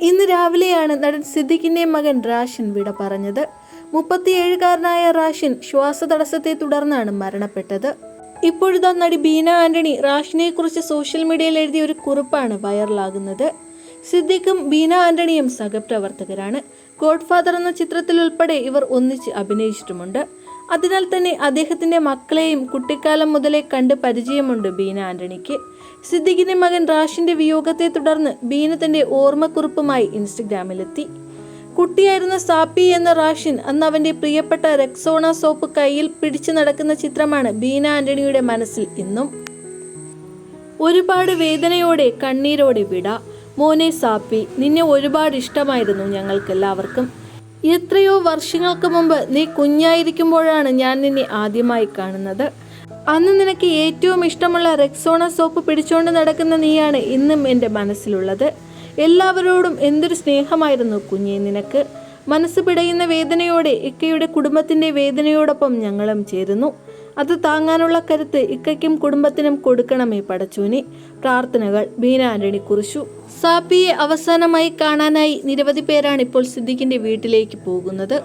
ഇന്ന് രാവിലെയാണ് നടൻ സിദ്ദിഖിന്റെ മകൻ റാഷിൻ വിട പറഞ്ഞത്. മുപ്പത്തിയേഴുകാരനായ റാഷിൻ ശ്വാസതടസ്സത്തെ തുടർന്നാണ് മരണപ്പെട്ടത്. ഇപ്പോഴത്തെ നടി ബീന ആന്റണി റാഷിനെ കുറിച്ച് സോഷ്യൽ മീഡിയയിൽ എഴുതിയ ഒരു കുറിപ്പാണ് വൈറലാകുന്നത്. സിദ്ദിഖും ബീന ആന്റണിയും സഹപ്രവർത്തകരാണ്. ഗോഡ്ഫാദർ എന്ന ചിത്രത്തിൽ ഉൾപ്പെടെ ഇവർ ഒന്നിച്ച് അഭിനയിച്ചിട്ടുമുണ്ട്. അതിനാൽ തന്നെ അദ്ദേഹത്തിന്റെ മക്കളെയും കുട്ടിക്കാലം മുതലേ കണ്ട് പരിചയമുണ്ട് ബീന ആന്റണിക്ക്. സിദ്ദിഖിന്റെ മകൻ റാഷിന്റെ വിയോഗത്തെ തുടർന്ന് ബീന തന്റെ ഓർമ്മക്കുറിപ്പുമായി ഇൻസ്റ്റഗ്രാമിലെത്തി. കുട്ടിയായിരുന്ന സാപ്പി എന്ന റാഷിൻ അന്ന് അവന്റെ പ്രിയപ്പെട്ട റെക്സോണ സോപ്പ് കയ്യിൽ പിടിച്ചു നടക്കുന്ന ചിത്രമാണ് ബീന ആന്റണിയുടെ മനസ്സിൽ ഇന്നും. ഒരുപാട് വേദനയോടെ കണ്ണീരോടെ വിട. മോനെ സാപ്പി നിന്നെ ഒരുപാട് ഇഷ്ടമായിരുന്നു ഞങ്ങൾക്കെല്ലാവർക്കും. എത്രയോ വർഷങ്ങൾക്ക് മുമ്പ് നീ കുഞ്ഞായിരിക്കുമ്പോഴാണ് ഞാൻ നിന്നെ ആദ്യമായി കാണുന്നത്. അന്ന് നിനക്ക് ഏറ്റവും ഇഷ്ടമുള്ള റെക്സോണ സോപ്പ് പിടിച്ചുകൊണ്ട് നടക്കുന്ന നീയാണ് ഇന്നും എന്റെ മനസ്സിലുള്ളത്. എല്ലാവരോടും എന്തൊരു സ്നേഹമായിരുന്നു കുഞ്ഞെ നിനക്ക്. മനസ്സ് പിടയുന്ന വേദനയോടെ ഇക്കയുടെ കുടുംബത്തിന്റെ വേദനയോടൊപ്പം ഞങ്ങളും ചേരുന്നു. അത് താങ്ങാനുള്ള കരുത്ത് ഇക്കയ്ക്കും കുടുംബത്തിനും കൊടുക്കണമേ പടച്ചൂനി. പ്രാർത്ഥനകൾ ബീന ആന്റണി കുറിച്ചു. സാപ്പിയെ അവസാനമായി കാണാനായി നിരവധി പേരാണ് ഇപ്പോൾ സിദ്ദിഖിന്റെ വീട്ടിലേക്ക് പോകുന്നത്.